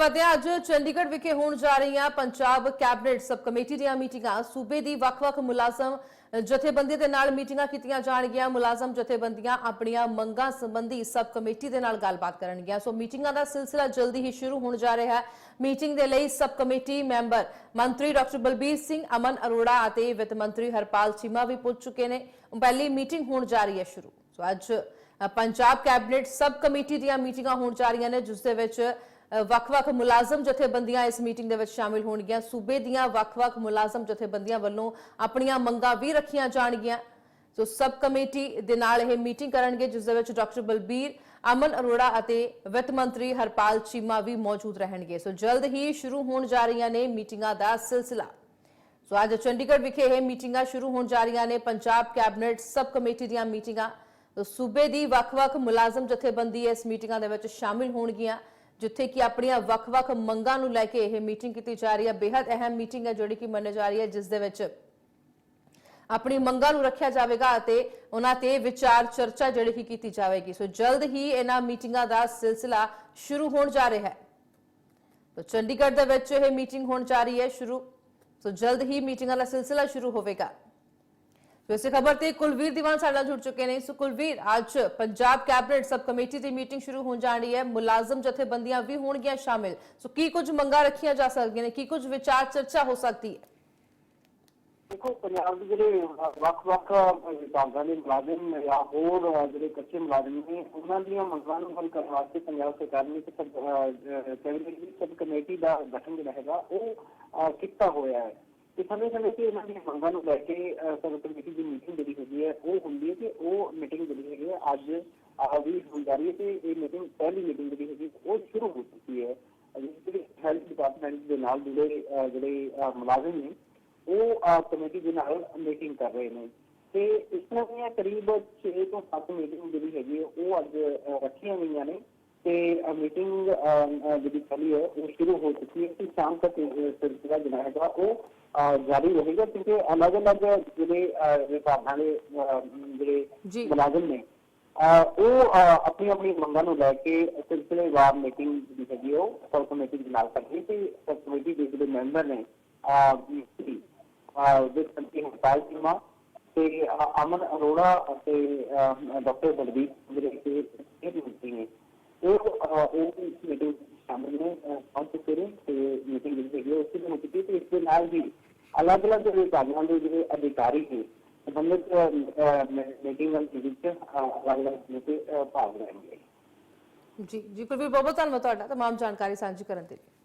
ਵਧਿਆ ਅੱਜ ਚੰਡੀਗੜ੍ਹ ਵਿਖੇ ਹੋਣ ਜਾ ਰਹੀਆਂ ਪੰਜਾਬ ਕੈਬਨਿਟ ਸਬ ਕਮੇਟੀ ਦੀਆਂ ਮੀਟਿੰਗਾਂ। ਸੂਬੇ ਦੀ ਵੱਖ-ਵੱਖ ਮੁਲਾਜ਼ਮ ਜਥੇਬੰਦੀਆਂ ਦੇ ਨਾਲ ਮੀਟਿੰਗਾਂ ਕੀਤੀਆਂ ਜਾਣਗੀਆਂ। ਮੁਲਾਜ਼ਮ ਜਥੇਬੰਦੀਆਂ ਆਪਣੀਆਂ ਮੰਗਾਂ ਸੰਬੰਧੀ ਸਬ ਕਮੇਟੀ ਦੇ ਨਾਲ ਗੱਲਬਾਤ ਕਰਨਗੀਆਂ। ਸੋ ਮੀਟਿੰਗਾਂ ਦਾ ਸਿਲਸਿਲਾ ਜਲਦੀ ਹੀ ਸ਼ੁਰੂ ਹੋਣ ਜਾ ਰਿਹਾ ਹੈ। ਮੀਟਿੰਗ ਦੇ ਲਈ ਸਬ ਕਮੇਟੀ ਮੈਂਬਰ ਮੰਤਰੀ ਡਾਕਟਰ ਬਲਬੀਰ ਸਿੰਘ, ਅਮਨ ਅਰੋੜਾ ਅਤੇ ਵਿੱਤ ਮੰਤਰੀ ਹਰਪਾਲ ਚੀਮਾ ਵੀ ਪੁੱਜ ਚੁੱਕੇ ਨੇ। ਪਹਿਲੀ ਮੀਟਿੰਗ ਹੋਣ ਜਾ ਰਹੀ ਹੈ ਸ਼ੁਰੂ। ਸੋ ਅੱਜ ਪੰਜਾਬ ਕੈਬਨਿਟ ਸਬ ਕਮੇਟੀ ਦੀਆਂ ਮੀਟਿੰਗਾਂ ਹੋਣ ਜਾ ਰਹੀਆਂ ਨੇ, ਜਿਸ ਦੇ ਵਿੱਚ ਵੱਖ-ਵੱਖ ਮੁਲਾਜ਼ਮ ਜਥੇਬੰਦੀਆਂ ਇਸ ਮੀਟਿੰਗ ਦੇ ਵਿੱਚ ਸ਼ਾਮਿਲ ਹੋਣਗੀਆਂ। ਸੂਬੇ ਦੀਆਂ ਵੱਖ-ਵੱਖ ਮੁਲਾਜ਼ਮ ਜਥੇਬੰਦੀਆਂ ਵੱਲੋਂ ਆਪਣੀਆਂ ਮੰਗਾਂ ਵੀ ਰੱਖੀਆਂ ਜਾਣਗੀਆਂ। ਸੋ ਸਬ ਕਮੇਟੀ ਦੇ ਨਾਲ ਇਹ ਮੀਟਿੰਗ ਕਰਨਗੇ, ਜਿਸ ਦੇ ਵਿੱਚ ਡਾਕਟਰ ਬਲਬੀਰ, ਅਮਨ ਅਰੋੜਾ ਅਤੇ ਵਿੱਤ ਮੰਤਰੀ ਹਰਪਾਲ ਚੀਮਾ ਵੀ ਮੌਜੂਦ ਰਹਿਣਗੇ। ਸੋ ਜਲਦ ਹੀ ਸ਼ੁਰੂ ਹੋਣ ਜਾ ਰਹੀਆਂ ਨੇ ਮੀਟਿੰਗਾਂ ਦਾ ਸਿਲਸਿਲਾ। ਸੋ ਅੱਜ ਚੰਡੀਗੜ੍ਹ ਵਿਖੇ ਇਹ ਮੀਟਿੰਗਾਂ ਸ਼ੁਰੂ ਹੋਣ ਜਾ ਰਹੀਆਂ ਨੇ। ਪੰਜਾਬ ਕੈਬਨਿਟ ਸਬ ਕਮੇਟੀ ਦੀਆਂ ਮੀਟਿੰਗਾਂ। ਸੋ ਸੂਬੇ ਦੀ ਵੱਖ-ਵੱਖ ਮੁਲਾਜ਼ਮ ਜਥੇਬੰਦੀ ਇਸ ਮੀਟਿੰਗਾਂ ਦੇ ਵਿੱਚ ਸ਼ਾਮਿਲ ਹੋਣਗੀਆਂ। ਜਿੱਥੇ ਕਿ ਆਪਣੀਆਂ ਵੱਖ-ਵੱਖ ਮੰਗਾਂ ਨੂੰ ਲੈ ਕੇ ਇਹ ਮੀਟਿੰਗ ਕੀਤੀ ਜਾ ਰਹੀ ਹੈ। ਬੇहद ਅਹਿਮ ਮੀਟਿੰਗ ਹੈ ਜਿਹੜੀ ਕਿ ਮੰਨੀ ਜਾ ਰਹੀ ਹੈ, ਜਿਸ ਦੇ ਵਿੱਚ ਆਪਣੀ ਮੰਗਾਂ ਨੂੰ ਰੱਖਿਆ ਜਾਵੇਗਾ ਅਤੇ ਉਹਨਾਂ ਤੇ ਵਿਚਾਰ ਚਰਚਾ ਜਿਹੜੀ ਹੀ ਕੀਤੀ ਜਾਵੇਗੀ। ਸੋ ਜਲਦ ਹੀ ਇਹਨਾਂ ਮੀਟਿੰਗਾਂ ਦਾ ਸਿਲਸਿਲਾ ਸ਼ੁਰੂ ਹੋਣ ਜਾ ਰਿਹਾ ਹੈ। ਤੋ ਚੰਡੀਗੜ੍ਹ ਦੇ ਵਿੱਚ ਇਹ ਮੀਟਿੰਗ ਹੋਣ ਜਾ ਰਹੀ ਹੈ ਸ਼ੁਰੂ। ਸੋ ਜਲਦ ਹੀ ਮੀਟਿੰਗਾਂ ਦਾ ਸਿਲਸਿਲਾ ਸ਼ੁਰੂ ਹੋਵੇਗਾ। ਸੋ ਖਬਰ ਤੇ ਕੁਲਵੀਰ ਦੀਵਾਨ ਸਾਡੇ ਨਾਲ ਜੁੜ ਚੁੱਕੇ ਨੇ ਸੋ ਕੁਲਵੀਰ ਅੱਜ ਪੰਜਾਬ ਕੈਬਨਿਟ ਸਬ ਕਮੇਟੀ ਦੀ ਮੀਟਿੰਗ ਸ਼ੁਰੂ ਹੋਣ ਜਾ ਰਹੀ ਹੈ ਮੁਲਾਜ਼ਮ ਜਥੇਬੰਦੀਆਂ ਵੀ ਹੋਣਗੀਆਂ ਸ਼ਾਮਿਲ ਸੋ ਕੀ ਕੁਝ ਮੰਗਾਂ ਰੱਖੀਆਂ ਜਾ ਸਕਦੀਆਂ ਨੇ ਕੀ ਕੁਝ ਵਿਚਾਰ ਚਰਚਾ ਹੋ ਸਕਦੀ ਹੈ ਦੇਖੋ ਪੰਜਾਬ ਦੇ ਜਿਹੜੇ ਵੱਖ-ਵੱਖ ਵਿਭਾਗਾਂ ਦੇ ਮੁਲਾਜ਼ਮ ਜਾਂ ਹੋਰ ਜਿਹੜੇ ਕੱਚੇ ਮੁਲਾਜ਼ਮ ਨੇ ਉਹਨਾਂ ਦੀਆਂ ਮੰਗਾਂ ਨੂੰ ਹੱਲ ਕਰਨ ਵਾਸਤੇ ਪੰਜਾਬ ਸਰਕਾਰ ਨੇ ਇੱਕ ਕੈਬਨਿਟ ਦੀ ਸਬ ਕਮੇਟੀ ਦਾ ਗਠਨ ਜਿਹੜਾ ਹੈਗਾ ਉਹ ਕੀਤਾ ਹੋਇਆ ਹੈ ਤੇ ਸਮੇਂ ਸਮੇਂ ਤੇ ਇਹਨਾਂ ਦੀਆਂ ਮੰਗਾਂ ਨੂੰ ਲੈ ਕੇ ਅਹ, ਕਮੇਟੀ ਦੀ ਮੀਟਿੰਗ ਜਿਹੜੀ ਹੈਗੀ ਹੈ ਉਹ ਹੁੰਦੀ ਹੈ ਤੇ ਉਹ ਮੀਟਿੰਗ ਜਿਹੜੀ ਹੈਗੀ ਹੈ ਅੱਜ ਆ ਵੀ ਹੋਣ ਜਾ ਰਹੀ ਹੈ ਤੇ ਇਹ ਮੀਟਿੰਗ ਪਹਿਲੀ ਮੀਟਿੰਗ ਜਿਹੜੀ ਹੈਗੀ ਉਹ ਸ਼ੁਰੂ ਹੋ ਚੁੱਕੀ ਹੈ। ਅਹ, ਜਿਹੜੇ ਹੈਲਥ ਡਿਪਾਰਟਮੈਂਟ ਦੇ ਨਾਲ ਜੁੜੇ ਜਿਹੜੇ ਮੁਲਾਜ਼ਮ ਨੇ ਉਹ ਕਮੇਟੀ ਦੇ ਨਾਲ ਮੀਟਿੰਗ ਕਰ ਰਹੇ ਨੇ। ਤੇ ਇਸ ਤਰ੍ਹਾਂ ਦੀਆਂ ਕਰੀਬ 6 ਤੋਂ 7 ਮੀਟਿੰਗ ਜਿਹੜੀ ਹੈਗੀ ਹੈ, ਉਹ ਅੱਜ ਰੱਖੀਆਂ ਗਈਆਂ ਨੇ। ਤੇ ਮੀਟਿੰਗ ਜਿਹੜੀ ਚੱਲੀ ਹੈ ਉਹ ਸ਼ੁਰੂ ਹੋ ਚੁੱਕੀ ਹੈ। ਤੇ ਸ਼ਾਮ ਤੱਕ ਸਿਲਸਿਲਾ ਜਿਹੜਾ ਹੈਗਾ ਉਹ ਜਾਰੀ ਰਹੇਗਾ ਕਿਉਂਕਿ ਅਲੱਗ-ਅਲੱਗ ਜਿਹੜੇ ਅਹ, ਵਿਭਾਗਾਂ ਦੇ। ਜਿਹੜੇ ਮੁਲਾਜ਼ਮ ਨੇ ਉਹ ਆਪਣੀ ਆਪਣੀ ਮੰਗਾਂ ਨੂੰ ਲੈ ਕੇ ਸਿਲਸਿਲੇਵਾਰ ਮੀਟਿੰਗ ਜਿਹੜੀ ਹੈਗੀ ਉਹ ਸਬ ਕਮੇਟੀ ਦੇ ਨਾਲ ਕਰਨੀ ਤੇ ਸਬ ਕਮੇਟੀ ਦੇ ਜਿਹੜੇ ਮੈਂਬਰ ਨੇ ਅਹ, ਵਿਦ ਸੰਤੀ ਹਰਪਾਲ ਚੀਮਾ ਤੇ ਅ, ਅਮਨ ਅਰੋੜਾ ਅਤੇ ਅ, ਡਾਕਟਰ ਬਲਬੀਰ ਜਿਹੜੇ ਕਿ ਇਹ ਮਿਲਦੇ ਨੇ। ਉਹ ਅ, ਉਹ ਇਸ ਮੀਟਿੰਗ ਪਹੁੰਚ ਚੁੱਕੇ ਮੀਟਿੰਗ ਜਿਹੜੀ ਹੈਗੀ ਉਸ ਦੀ ਮੁੱਖ ਤੇ ਇਸ ਦੇ ਨਾਲ ਵੀ ਅਲੱਗ-ਅਲੱਗ ਵਿਭਾਗਾਂ ਦੇ ਜਿਹੜੇ ਅਧਿਕਾਰੀ ਨੇ ਸੰਬੰਧਿਤ ਮੀਟਿੰਗ ਵਿੱਚ ਅਲੱਗ-ਅਲੱਗ ਮੀਟਿੰਗ ਭਾਗ ਲੈਣਗੇ ਜੀ ਜੀ ਕੁਲਵੀਰ ਬਹੁਤ ਬਹੁਤ ਧੰਨਵਾਦ ਤੁਹਾਡਾ ਤਮਾਮ ਜਾਣਕਾਰੀ ਸਾਂਝੀ ਕਰਨ ਦੇ ਲਈ